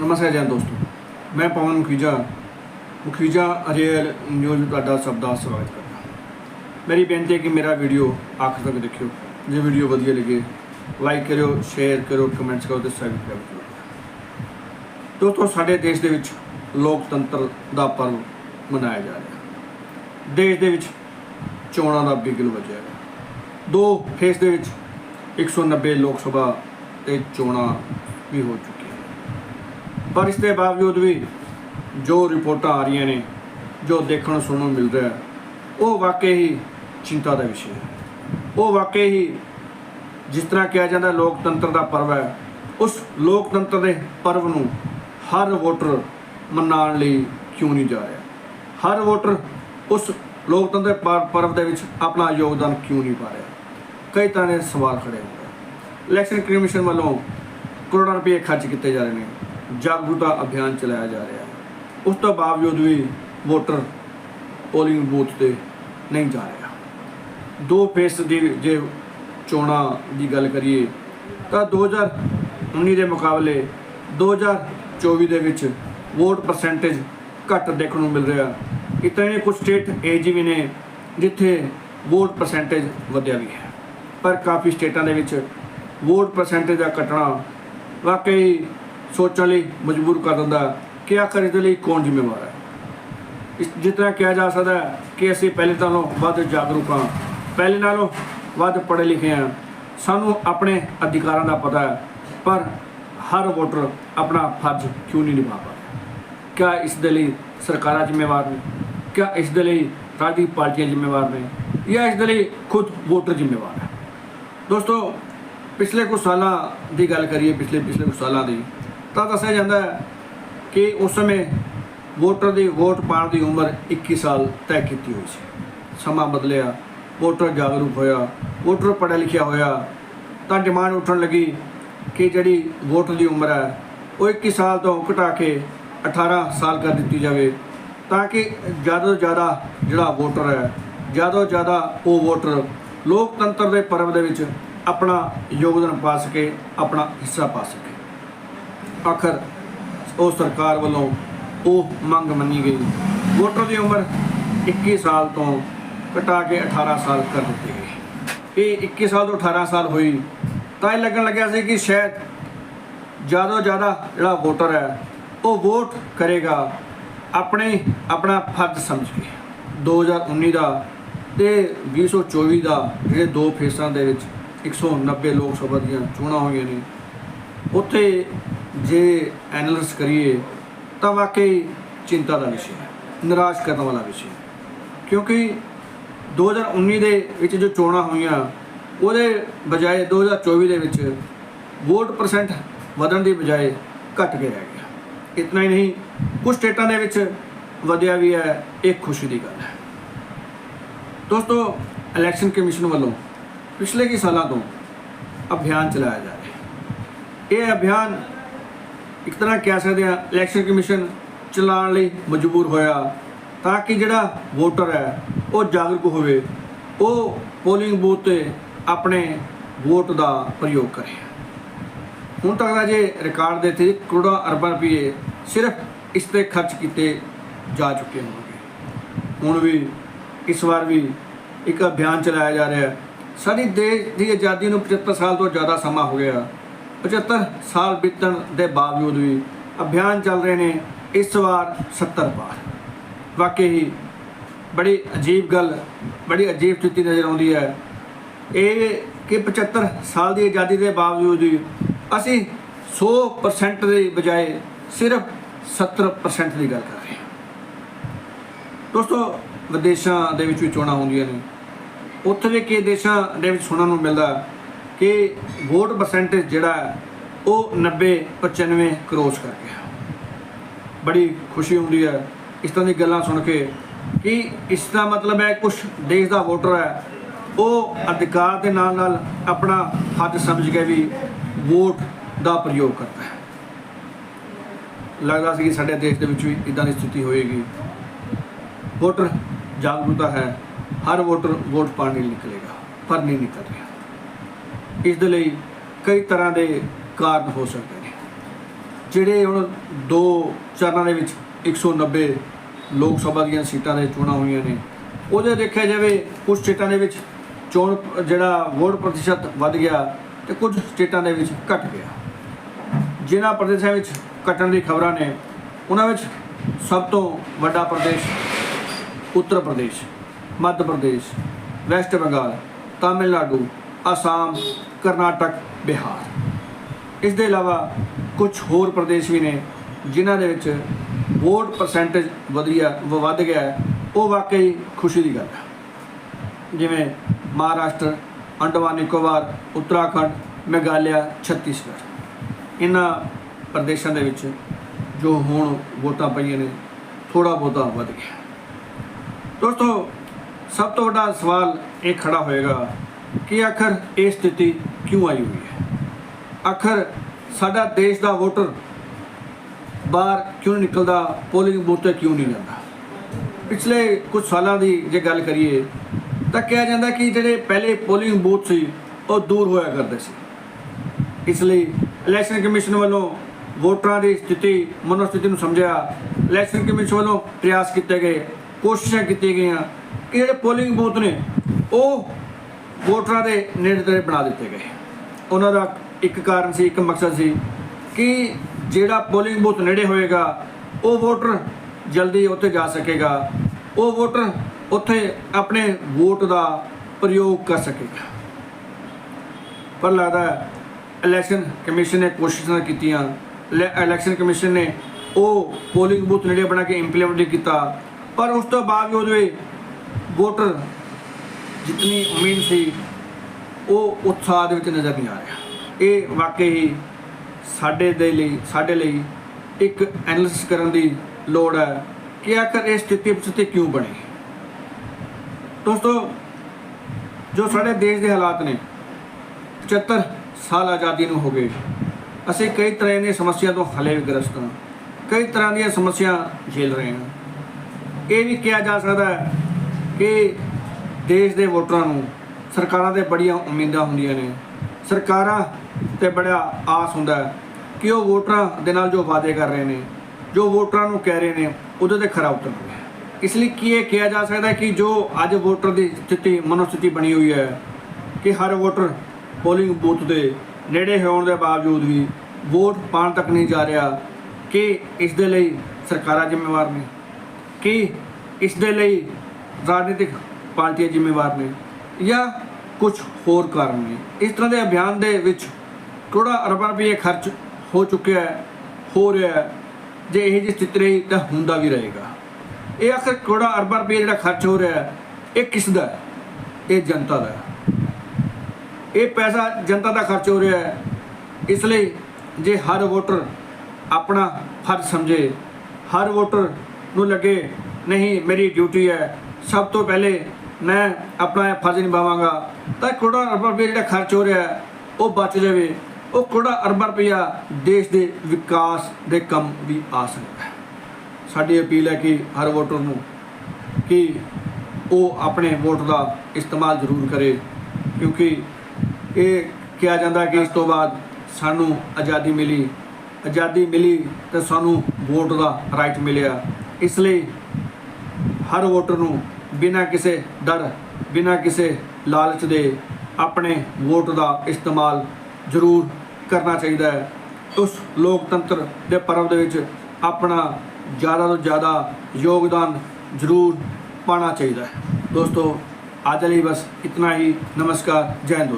ਨਮਸਕਾਰ ਜੀ ਦੋਸਤੋ। ਮੈਂ ਪਵਨ ਮੁਖੀਜਾ। ਮੁਖੀਜਾ ਅਰੇਲ ਨਿਊਜ਼ ਤੁਹਾਡਾ ਸਭ ਦਾ ਸਵਾਗਤ ਕਰਦਾ ਮੇਰੀ ਬੇਨਤੀ ਹੈ ਕਿ ਮੇਰਾ ਵੀਡੀਓ ਆਖਰ ਤੱਕ ਦੇਖਿਓ। ਜੇ ਵੀਡੀਓ ਵਧੀਆ ਲੱਗੇ ਲਾਈਕ ਕਰਿਓ ਸ਼ੇਅਰ ਕਰਿਓ ਕਮੈਂਟਸ ਕਰੋ ਤੇ ਸਬਸਕ੍ਰਾਈਬ ਕਰੋ ਦੋਸਤੋ, ਸਾਡੇ ਦੇਸ਼ ਦੇ ਵਿੱਚ ਲੋਕਤੰਤਰ ਦਾ ਪਰਵ ਮਨਾਇਆ ਜਾ ਰਿਹਾ। ਦੇਸ਼ ਦੇ ਵਿੱਚ ਚੋਣਾਂ ਦਾ ਬਿਗਲ ਵੱਜਿਆ ਦੋ ਫੇਸ ਦੇ ਵਿੱਚ 190 ਲੋਕ ਸਭਾ ਤੇ ਚੋਣਾਂ ਵੀ ਹੋ ਚੁੱਕੀਆਂ। ਪਰ ਇਸ ਦੇ ਬਾਵਜੂਦ ਵੀ ਜੋ ਰਿਪੋਰਟਾਂ ਆ ਰਹੀਆਂ ਨੇ, ਜੋ ਦੇਖਣ ਨੂੰ ਸੁਣਨ ਨੂੰ ਮਿਲ ਰਿਹਾ, ਉਹ ਵਾਕਈ ਹੀ ਚਿੰਤਾ ਦਾ ਵਿਸ਼ਾ ਹੈ। ਉਹ ਵਾਕਈ ਹੀ ਜਿਸ ਤਰ੍ਹਾਂ ਕਿਹਾ ਜਾਂਦਾ ਲੋਕਤੰਤਰ ਦਾ ਪਰਵ ਹੈ, ਉਸ ਲੋਕਤੰਤਰ ਦੇ ਪਰਵ ਨੂੰ ਹਰ ਵੋਟਰ ਮਨਾਉਣ ਲਈ ਕਿਉਂ ਨਹੀਂ ਜਾ ਰਿਹਾ? ਹਰ ਵੋਟਰ ਉਸ ਲੋਕਤੰਤਰ ਦੇ ਪਰਵ ਦੇ ਵਿੱਚ ਆਪਣਾ ਯੋਗਦਾਨ ਕਿਉਂ ਨਹੀਂ ਪਾ ਰਿਹਾ? ਕਈ ਤਰ੍ਹਾਂ ਦੇ ਸਵਾਲ ਖੜੇ ਹੁੰਦੇ ਇਲੈਕਸ਼ਨ ਕਮਿਸ਼ਨ ਵੱਲੋਂ ਕਰੋੜਾਂ ਰੁਪਏ ਖਰਚ ਕੀਤੇ ਜਾ ਰਹੇ ਨੇ। ਜਾਗਰੂਕਤਾ ਅਭਿਆਨ ਚਲਾਇਆ ਜਾ ਰਿਹਾ ਹੈ। ਉਸ ਤੋਂ ਬਾਵਜੂਦ ਵੀ ਵੋਟਰ ਪੋਲਿੰਗ ਬੂਥ ਤੇ ਨਹੀਂ ਜਾ ਰਿਹਾ। ਦੋ ਫੇਸ ਦੀ ਜੇ ਚੋਣਾਂ ਦੀ ਗੱਲ ਕਰੀਏ, ਤਾਂ 2019 ਦੇ ਮੁਕਾਬਲੇ 2024 ਦੇ ਵਿੱਚ ਵੋਟ ਪਰਸੈਂਟੇਜ ਘੱਟ ਦੇਖਣ ਨੂੰ ਮਿਲ ਰਿਹਾ। ਇਤਨੇ ਨੇ ਕੁਝ ਸਟੇਟ ਇਹ ਜਿਹੇ ਵੀ ਨੇ, ਜਿੱਥੇ ਵੋਟ ਪਰਸੈਂਟੇਜ ਵਧਿਆ ਵੀ ਹੈ। ਪਰ ਕਾਫੀ ਸਟੇਟਾਂ ਦੇ ਵਿੱਚ ਵੋਟ ਪਰਸੈਂਟੇਜ ਦਾ ਘਟਣਾ ਵਾਕਈ ਸੋਚਣ ਲਈ ਮਜਬੂਰ ਕਰ ਦਿੰਦਾ ਕਿ ਆਖਰ ਇਸ ਦੇ ਲਈ ਕੌਣ ਜ਼ਿੰਮੇਵਾਰ ਹੈ। ਇਸ ਜਿਸ ਤਰ੍ਹਾਂ ਕਿਹਾ ਜਾ ਸਕਦਾ ਕਿ ਅਸੀਂ ਪਹਿਲੇ ਨਾਲੋਂ ਵੱਧ ਜਾਗਰੂਕ ਹਾਂ, ਪਹਿਲੇ ਨਾਲੋਂ ਵੱਧ ਪੜ੍ਹੇ ਲਿਖੇ ਹਾਂ। ਸਾਨੂੰ ਆਪਣੇ ਅਧਿਕਾਰਾਂ ਦਾ ਪਤਾ ਹੈ, ਪਰ ਹਰ ਵੋਟਰ ਆਪਣਾ ਫਰਜ਼ ਕਿਉਂ ਨਹੀਂ ਨਿਭਾ ਪਾ ਰਿਹਾ ਕਿਆ ਇਸ ਦੇ ਲਈ ਸਰਕਾਰਾਂ ਜ਼ਿੰਮੇਵਾਰ ਨੇ? ਕਿਆ ਇਸ ਦੇ ਲਈ ਰਾਜਨੀਤਿਕ ਪਾਰਟੀਆਂ ਜ਼ਿੰਮੇਵਾਰ ਨੇ? ਜਾਂ ਇਸ ਦੇ ਲਈ ਖੁਦ ਵੋਟਰ ਜ਼ਿੰਮੇਵਾਰ ਹੈ? ਦੋਸਤੋ, ਪਿਛਲੇ ਕੁਝ ਸਾਲਾਂ ਦੀ ਗੱਲ ਕਰੀਏ, ਪਿਛਲੇ ਪਿਛਲੇ ਕੁਝ ਸਾਲਾਂ ਦੀ ਤਾਂ ਦੱਸਿਆ ਜਾਂਦਾ ਹੈ ਕਿ ਉਸ ਸਮੇਂ ਵੋਟਰ ਦੀ ਵੋਟ ਪਾਉਣ ਦੀ ਉਮਰ 21 ਸਾਲ ਤੈਅ ਕੀਤੀ ਹੋਈ ਸੀ। ਸਮਾਂ ਬਦਲਿਆ, ਵੋਟਰ ਜਾਗਰੂਕ ਹੋਇਆ, ਵੋਟਰ ਪੜ੍ਹਿਆ ਲਿਖਿਆ ਹੋਇਆ, ਤਾਂ ਡਿਮਾਂਡ ਉੱਠਣ ਲੱਗੀ ਕਿ ਜਿਹੜੀ ਵੋਟ ਦੀ ਉਮਰ ਹੈ, ਉਹ 21 ਸਾਲ ਤੋਂ ਘਟਾ ਕੇ 18 ਸਾਲ ਕਰ ਦਿੱਤੀ ਜਾਵੇ, ਤਾਂ ਕਿ ਜ਼ਿਆਦਾ ਤੋਂ ਜ਼ਿਆਦਾ ਜਿਹੜਾ ਵੋਟਰ ਹੈ, ਜ਼ਿਆਦਾ ਤੋਂ ਜ਼ਿਆਦਾ ਉਹ ਵੋਟਰ ਲੋਕਤੰਤਰ ਦੇ ਪਰਵ ਦੇ ਵਿੱਚ ਆਪਣਾ ਯੋਗਦਾਨ ਪਾ ਸਕੇ, ਆਪਣਾ ਹਿੱਸਾ ਪਾ ਸਕੇ। ਆਖਰ ਉਹ ਸਰਕਾਰ ਵੱਲੋਂ ਉਹ ਮੰਗ ਮੰਨੀ ਗਈ। ਵੋਟਰ ਦੀ ਉਮਰ 21 ਸਾਲ ਤੋਂ ਘਟਾ ਕੇ 18 ਸਾਲ ਕਰ ਦਿੱਤੀ ਗਈ। ਇਹ 21 ਸਾਲ ਤੋਂ 18 ਸਾਲ ਹੋਈ, ਤਾਂ ਇਹ ਲੱਗਣ ਲੱਗਿਆ ਸੀ ਕਿ ਸ਼ਾਇਦ ਜ਼ਿਆਦਾ ਤੋਂ ਜ਼ਿਆਦਾ ਜਿਹੜਾ ਵੋਟਰ ਹੈ, ਉਹ ਵੋਟ ਕਰੇਗਾ ਆਪਣੇ, ਆਪਣਾ ਫਰਜ਼ ਸਮਝ ਕੇ। 2019 ਦਾ ਤੇ 2024 ਦਾ ਜਿਹੜੇ ਦੋ ਫੇਸਾਂ ਦੇ ਵਿੱਚ 190 ਲੋਕ ਸਭਾ ਦੀਆਂ ਚੋਣਾਂ ਹੋਈਆਂ ਨੇ, ਉੱਥੇ ਜੇ ਐਨਾਲਿਸਿਸ ਕਰੀਏ, ਤਾਂ ਵਾਕਈ ਚਿੰਤਾ ਦਾ ਵਿਸ਼ਾ ਹੈ, ਨਿਰਾਸ਼ ਕਰਨ ਵਾਲਾ ਵਿਸ਼ਾ ਹੈ। ਕਿਉਂਕਿ 2019 ਦੇ ਵਿੱਚ ਜੋ ਚੋਣਾਂ ਹੋਈਆਂ, ਉਹਦੇ ਬਜਾਏ 2024 ਦੇ ਵਿੱਚ ਵੋਟ ਪਰਸੈਂਟ ਵਧਣ ਦੀ ਬਜਾਏ ਘਟ ਕੇ ਰਹਿ ਗਿਆ। ਇਤਨਾ ਹੀ ਨਹੀਂ, ਕੁਝ ਸਟੇਟਾਂ ਦੇ ਵਿੱਚ ਵਧਿਆ ਵੀ ਹੈ, ਇਹ ਖੁਸ਼ੀ ਦੀ ਗੱਲ ਹੈ। ਦੋਸਤੋ, ਇਲੈਕਸ਼ਨ ਕਮਿਸ਼ਨ ਵੱਲੋਂ ਪਿਛਲੇ ਕੀ ਸਾਲਾਂ ਤੋਂ ਅਭਿਆਨ ਚਲਾਇਆ ਜਾ ਰਿਹਾ ਹੈ। ਇਹ ਅਭਿਆਨ ਇੱਕ ਤਰ੍ਹਾਂ ਕਹਿ ਸਕਦੇ ਆ ਇਲੈਕਸ਼ਨ ਕਮਿਸ਼ਨ ਚਲਾਉਣ ਲਈ ਮਜਬੂਰ ਹੋਇਆ ਤਾਂ ਕਿ ਜਿਹੜਾ ਵੋਟਰ ਹੈ, ਉਹ ਜਾਗਰੂਕ ਹੋਵੇ, ਉਹ ਪੋਲਿੰਗ ਬੂਥ ਤੇ ਆਪਣੇ ਵੋਟ ਦਾ ਪ੍ਰਯੋਗ ਕਰੇ। ਹੁਣ ਤੱਕ ਦਾ ਜੇ ਰਿਕਾਰਡ ਦੇ ਤੇ ਕਰੋੜਾਂ ਅਰਬਾਂ ਰੁਪਏ ਸਿਰਫ ਇਸ ਤੇ ਖਰਚ ਕੀਤੇ ਜਾ ਚੁੱਕੇ ਹੋਣਗੇ। ਹੁਣ ਵੀ ਇਸ ਵਾਰ ਵੀ ਇੱਕ ਅਭਿਆਨ ਚਲਾਇਆ ਜਾ ਰਿਹਾ ਹੈ। ਸਾਡੀ ਦੇਸ਼ ਦੀ ਆਜ਼ਾਦੀ ਨੂੰ 75 ਸਾਲ ਤੋਂ ਜ਼ਿਆਦਾ ਸਮਾਂ ਹੋ ਗਿਆ। 75 ਸਾਲ ਬੀਤਣ ਦੇ ਬਾਵਜੂਦ ਵੀ ਅਭਿਆਨ ਚੱਲ ਰਹੇ ਨੇ, ਇਸ ਵਾਰ 70 ਪਾਰ ਵਾਕਈ ਹੀ ਬੜੀ ਅਜੀਬ ਗੱਲ, ਬੜੀ ਅਜੀਬ ਸਥਿਤੀ ਨਜ਼ਰ ਆਉਂਦੀ ਹੈ। ਇਹ ਕਿ 75 ਸਾਲ ਦੀ ਆਜ਼ਾਦੀ ਦੇ ਬਾਵਜੂਦ ਵੀ ਅਸੀਂ 100% ਦੇ ਬਜਾਏ ਸਿਰਫ 70% ਦੀ ਗੱਲ ਕਰ ਰਹੇ ਹਾਂ। ਦੋਸਤੋ, ਵਿਦੇਸ਼ਾਂ ਦੇ ਵਿੱਚ ਵੀ ਚੋਣਾਂ ਹੁੰਦੀਆਂ ਨੇ। ਉੱਥੇ ਵੀ ਕਈ ਦੇਸ਼ਾਂ ਦੇ ਵਿੱਚ ਸੁਣਨ ਨੂੰ ਮਿਲਦਾ ਕਿ ਵੋਟ ਪਰਸੈਂਟੇਜ ਜਿਹੜਾ ਹੈ, ਉਹ 90 95 ਕਰੋਸ ਕਰ ਗਿਆ ਬੜੀ ਖੁਸ਼ੀ ਹੁੰਦੀ ਹੈ ਇਸ ਤਰ੍ਹਾਂ ਦੀ ਗੱਲਾਂ ਸੁਣ ਕੇ ਕਿ ਇਸ ਦਾ ਮਤਲਬ ਹੈ ਕੁਝ ਦੇਸ਼ ਦਾ ਵੋਟਰ ਹੈ, ਉਹ ਅਧਿਕਾਰ ਦੇ ਨਾਲ ਨਾਲ ਆਪਣਾ ਹੱਦ ਸਮਝ ਕੇ ਵੀ ਵੋਟ ਦਾ ਪ੍ਰਯੋਗ ਕਰਦਾ ਹੈ। ਲੱਗਦਾ ਸੀ ਕਿ ਸਾਡੇ ਦੇਸ਼ ਦੇ ਵਿੱਚ ਵੀ ਇਦਾਂ ਦੀ ਸਥਿਤੀ ਹੋਏਗੀ। ਵੋਟਰ ਜਾਗਰੂਕਤਾ ਹੈ, ਹਰ ਵੋਟਰ ਵੋਟ ਪਾਉਣ ਲਈ ਨਿਕਲੇਗਾ, ਪਰ ਨਹੀਂ ਨਿਕਲ ਰਿਹਾ। ਇਸ ਦੇ ਲਈ ਕਈ ਤਰ੍ਹਾਂ ਦੇ ਕਾਰਨ ਹੋ ਸਕਦੇ ਨੇ। ਜਿਹੜੇ ਹੁਣ ਦੋ ਚਰਨਾਂ ਦੇ ਵਿੱਚ 190 ਲੋਕ ਸਭਾ ਦੀਆਂ ਸੀਟਾਂ ਦੇ ਚੋਣਾਂ ਹੋਈਆਂ ਨੇ ਉਹਦੇ ਦੇਖਿਆ ਜਾਵੇ, ਕੁਝ ਸਟੇਟਾਂ ਦੇ ਵਿੱਚ ਚੋਣ ਜਿਹੜਾ ਵੋਟ ਪ੍ਰਤੀਸ਼ਤ ਵੱਧ ਗਿਆ ਤੇ ਕੁਝ ਸਟੇਟਾਂ ਦੇ ਵਿੱਚ ਘਟ ਗਿਆ। ਜਿਨ੍ਹਾਂ ਪ੍ਰਦੇਸ਼ਾਂ ਵਿੱਚ ਘਟਣ ਦੀ ਖਬਰਾਂ ਨੇ, ਉਹਨਾਂ ਵਿੱਚ ਸਭ ਤੋਂ ਵੱਡਾ ਪ੍ਰਦੇਸ਼ ਉੱਤਰ ਪ੍ਰਦੇਸ਼, ਮੱਧ ਪ੍ਰਦੇਸ਼, ਵੈਸਟ ਬੰਗਾਲ, ਤਾਮਿਲਨਾਡੂ ਆਸਾਮ ਕਰਨਾਟਕ, ਬਿਹਾਰ। ਇਸ ਦੇ ਇਲਾਵਾ ਕੁਝ ਹੋਰ ਪ੍ਰਦੇਸ਼ ਵੀ ਨੇ ਜਿਨ੍ਹਾਂ ਦੇ ਵਿੱਚ ਵੋਟ ਪਰਸੈਂਟੇਜ ਵਧੀਆ ਵੱਧ ਗਿਆ ਹੈ। ਉਹ ਵਾਕਈ ਖੁਸ਼ੀ ਦੀ ਗੱਲ ਹੈ ਜਿਵੇਂ ਮਹਾਰਾਸ਼ਟਰ, ਅੰਡਮਾਨ ਨਿਕੋਬਾਰ, ਉੱਤਰਾਖੰਡ, ਮੇਘਾਲਿਆ, ਛੱਤੀਸਗੜ੍ਹ। ਇਹਨਾਂ ਪ੍ਰਦੇਸ਼ਾਂ ਦੇ ਵਿੱਚ ਜੋ ਹੁਣ ਵੋਟਾਂ ਪਈਆਂ ਨੇ ਥੋੜਾ ਬਹੁਤਾ ਵੱਧ ਗਿਆ। ਦੋਸਤੋ, ਸਭ ਤੋਂ ਵੱਡਾ ਸਵਾਲ ਇਹ ਖੜਾ ਹੋਏਗਾ ਕਿ ਆਖਰ ਇਹ ਸਥਿਤੀ ਕਿਉਂ ਆਈ ਹੋਈ ਹੈ? ਆਖਰ ਸਾਡਾ ਦੇਸ਼ ਦਾ ਵੋਟਰ ਬਾਹਰ ਕਿਉਂ ਨਿਕਲਦਾ? ਪੋਲਿੰਗ ਬੂਥ ਤੇ ਕਿਉਂ ਨਹੀਂ ਜਾਂਦਾ? ਪਿਛਲੇ ਕੁਝ ਸਾਲਾਂ ਦੀ ਜੇ ਗੱਲ ਕਰੀਏ ਤਾਂ ਕਿਹਾ ਜਾਂਦਾ ਕਿ ਜਿਹੜੇ ਪਹਿਲੇ ਪੋਲਿੰਗ ਬੂਥ ਸੀ, ਉਹ ਦੂਰ ਹੋਇਆ ਕਰਦੇ ਸੀ। ਇਸ ਲਈ ਇਲੈਕਸ਼ਨ ਕਮਿਸ਼ਨ ਵੱਲੋਂ ਵੋਟਰਾਂ ਦੀ ਸਥਿਤੀ, ਮਨੋਸਥਿਤੀ ਨੂੰ ਸਮਝਿਆ ਇਲੈਕਸ਼ਨ ਕਮਿਸ਼ਨ ਵੱਲੋਂ ਪ੍ਰਯਾਸ ਕੀਤੇ ਗਏ, ਕੋਸ਼ਿਸ਼ਾਂ ਕੀਤੀਆਂ ਗਈਆਂ ਕਿ ਜਿਹੜੇ ਪੋਲਿੰਗ ਬੂਥ ਨੇ, ਉਹ ਵੋਟਰਾਂ ਦੇ ਨੇੜੇ ਤੇੜੇ ਬਣਾ ਦਿੱਤੇ ਗਏ। ਉਹਨਾਂ ਦਾ ਇੱਕ ਕਾਰਨ ਸੀ, ਇੱਕ ਮਕਸਦ ਸੀ ਕਿ ਜਿਹੜਾ ਪੋਲਿੰਗ ਬੂਥ ਨੇੜੇ ਹੋਏਗਾ, ਉਹ ਵੋਟਰ ਜਲਦੀ ਉੱਥੇ ਜਾ ਸਕੇਗਾ। ਉਹ ਵੋਟਰ ਉੱਥੇ ਆਪਣੇ ਵੋਟ ਦਾ ਪ੍ਰਯੋਗ ਕਰ ਸਕੇਗਾ। ਪਰ ਲੱਗਦਾ ਇਲੈਕਸ਼ਨ ਕਮਿਸ਼ਨ ਨੇ ਕੋਸ਼ਿਸ਼ਾਂ ਕੀਤੀਆਂ। ਇਲੈ- ਇਲੈਕਸ਼ਨ ਕਮਿਸ਼ਨ ਨੇ ਉਹ ਪੋਲਿੰਗ ਬੂਥ ਨੇੜੇ ਬਣਾ ਕੇ ਇੰਪਲੀਮੈਂਟ ਕੀਤਾ। ਪਰ ਉਸ ਤੋਂ ਬਾਵਜੂਦ ਵੀ ਵੋਟਰ ਜਿਤਨੀ ਉਮੀਦ ਸੀ, ਉਹ ਉਤਸ਼ਾਹ ਦੇ ਵਿੱਚ ਨਜ਼ਰ ਨਹੀਂ ਆ ਰਿਹਾ। ਇਹ ਵਾਕਈ ਹੀ ਸਾਡੇ ਦੇ ਲਈ, ਸਾਡੇ ਲਈ ਇੱਕ ਐਨਾਲਿਸਿਸ ਕਰਨ ਦੀ ਲੋੜ ਹੈ ਕਿ ਆਖਰ ਇਹ ਸਥਿਤੀ ਸਥਿਤੀ ਕਿਉਂ ਬਣੀ। ਦੋਸਤੋ, ਜੋ ਸਾਡੇ ਦੇਸ਼ ਦੇ ਹਾਲਾਤ ਨੇ 75 ਸਾਲ ਆਜ਼ਾਦੀ ਨੂੰ ਹੋ ਗਏ। ਅਸੀਂ ਕਈ ਤਰ੍ਹਾਂ ਦੀਆਂ ਸਮੱਸਿਆ ਤੋਂ ਹਲੇ ਵੀ ਗ੍ਰਸਤ ਹਾਂ। ਕਈ ਤਰ੍ਹਾਂ ਦੀਆਂ ਸਮੱਸਿਆ ਝੇਲ ਰਹੇ ਹਾਂ। ਇਹ ਵੀ ਕਿਹਾ ਜਾ ਸਕਦਾ ਹੈ ਕਿ ਦੇਸ਼ ਦੇ ਵੋਟਰਾਂ ਨੂੰ ਸਰਕਾਰਾਂ ਤੇ ਬੜੀਆਂ ਉਮੀਦਾਂ ਹੁੰਦੀਆਂ ਨੇ। ਸਰਕਾਰਾਂ ਤੇ ਬੜਾ ਆਸ ਹੁੰਦਾ ਕਿ ਉਹ ਵੋਟਰਾਂ ਦੇ ਨਾਲ ਜੋ ਵਾਅਦੇ ਕਰ ਰਹੇ ਨੇ, ਜੋ ਵੋਟਰਾਂ ਨੂੰ ਕਹਿ ਰਹੇ ਨੇ, ਉਹਦੇ ਤੇ ਖਰਾ ਉਤਰਨਗੇ ਇਸ ਲਈ ਕੀ ਇਹ ਕਿਹਾ ਜਾ ਸਕਦਾ ਕਿ ਜੋ ਅੱਜ ਵੋਟਰ ਦੀ ਸਥਿਤੀ, ਮਨੋਸਥਿਤੀ ਬਣੀ ਹੋਈ ਹੈ ਕਿ ਹਰ ਵੋਟਰ ਪੋਲਿੰਗ ਬੂਥ ਦੇ ਨੇੜੇ ਹੋਣ ਦੇ ਬਾਵਜੂਦ ਵੀ ਵੋਟ ਪਾਉਣ ਤੱਕ ਨਹੀਂ ਜਾ ਰਿਹਾ, ਕਿ ਇਸ ਦੇ ਲਈ ਸਰਕਾਰਾਂ ਜ਼ਿੰਮੇਵਾਰ ਨੇ, ਕਿ ਇਸ ਦੇ ਲਈ ਰਾਜਨੀਤਿਕ ਪਾਰਟੀਆਂ ਜ਼ਿੰਮੇਵਾਰ ਨੇ ਜਾਂ ਕੁਝ ਹੋਰ ਕਾਰਨ ਨੇ। ਇਸ ਤਰ੍ਹਾਂ ਦੇ ਅਭਿਆਨ ਦੇ ਵਿੱਚ ਕਰੋੜਾਂ ਅਰਬਾਂ ਰੁਪਏ ਖਰਚ ਹੋ ਚੁੱਕਿਆ ਹੈ, ਹੋ ਰਿਹਾ ਹੈ। ਜੇ ਇਹ ਜਿਹੀ ਸਥਿਤੀ ਰਹੀ ਤਾਂ ਹੁੰਦਾ ਵੀ ਰਹੇਗਾ। ਇਹ ਆਖਰ ਕਰੋੜਾਂ ਅਰਬਾਂ ਰੁਪਏ ਜਿਹੜਾ ਖਰਚ ਹੋ ਰਿਹਾ ਹੈ, ਇਹ ਕਿਸ ਦਾ ਹੈ? ਇਹ ਜਨਤਾ ਦਾ ਹੈ। ਇਹ ਪੈਸਾ ਜਨਤਾ ਦਾ ਖਰਚ ਹੋ ਰਿਹਾ ਹੈ। ਇਸ ਲਈ ਜੇ ਹਰ ਵੋਟਰ ਆਪਣਾ ਫਰਜ਼ ਸਮਝੇ, ਹਰ ਵੋਟਰ ਨੂੰ ਲੱਗੇ, ਨਹੀਂ, ਮੇਰੀ ਡਿਊਟੀ ਹੈ। ਸਭ ਤੋਂ ਪਹਿਲੇ ਮੈਂ ਆਪਣਾ ਇਹ ਫਰਜ਼ ਨਿਭਾਵਾਂਗਾ। ਤਾਂ ਕਰੋੜਾਂ ਅਰਬਾਂ ਰੁਪਏ ਜਿਹੜਾ ਖਰਚ ਹੋ ਰਿਹਾ ਉਹ ਬਚ ਜਾਵੇ। ਉਹ ਕਰੋੜਾਂ ਅਰਬਾਂ ਰੁਪਇਆ ਦੇਸ਼ ਦੇ ਵਿਕਾਸ ਦੇ ਕੰਮ ਵੀ ਆ ਸਕਦਾ ਹੈ। ਸਾਡੀ ਅਪੀਲ ਹੈ ਕਿ ਹਰ ਵੋਟਰ ਨੂੰ ਕਿ ਉਹ ਆਪਣੇ ਵੋਟ ਦਾ ਇਸਤੇਮਾਲ ਜ਼ਰੂਰ ਕਰੇ। ਕਿਉਂਕਿ ਇਹ ਕਿਹਾ ਜਾਂਦਾ ਕਿ ਇਸ ਤੋਂ ਬਾਅਦ ਸਾਨੂੰ ਆਜ਼ਾਦੀ ਮਿਲੀ। ਆਜ਼ਾਦੀ ਮਿਲੀ ਤੇ ਸਾਨੂੰ ਵੋਟ ਦਾ ਰਾਈਟ ਮਿਲਿਆ। ਇਸ ਲਈ ਹਰ ਵੋਟਰ ਨੂੰ ਬਿਨਾਂ ਕਿਸੇ ਡਰ, ਬਿਨਾਂ ਕਿਸੇ ਲਾਲਚ ਦੇ ਆਪਣੇ ਵੋਟ ਦਾ ਇਸਤੇਮਾਲ ਜ਼ਰੂਰ ਕਰਨਾ ਚਾਹੀਦਾ ਹੈ। ਉਸ ਲੋਕਤੰਤਰ ਦੇ ਪਰਵ ਦੇ ਵਿੱਚ ਆਪਣਾ ਜ਼ਿਆਦਾ ਤੋਂ ਜ਼ਿਆਦਾ ਯੋਗਦਾਨ ਜ਼ਰੂਰ ਪਾਣਾ ਚਾਹੀਦਾ ਹੈ। ਦੋਸਤੋ, ਅੱਜ ਲਈ ਬਸ ਇਤਨਾ ਹੀ। ਨਮਸਕਾਰ, ਜੈ ਹਿੰਦ ਦੋਸਤੋ।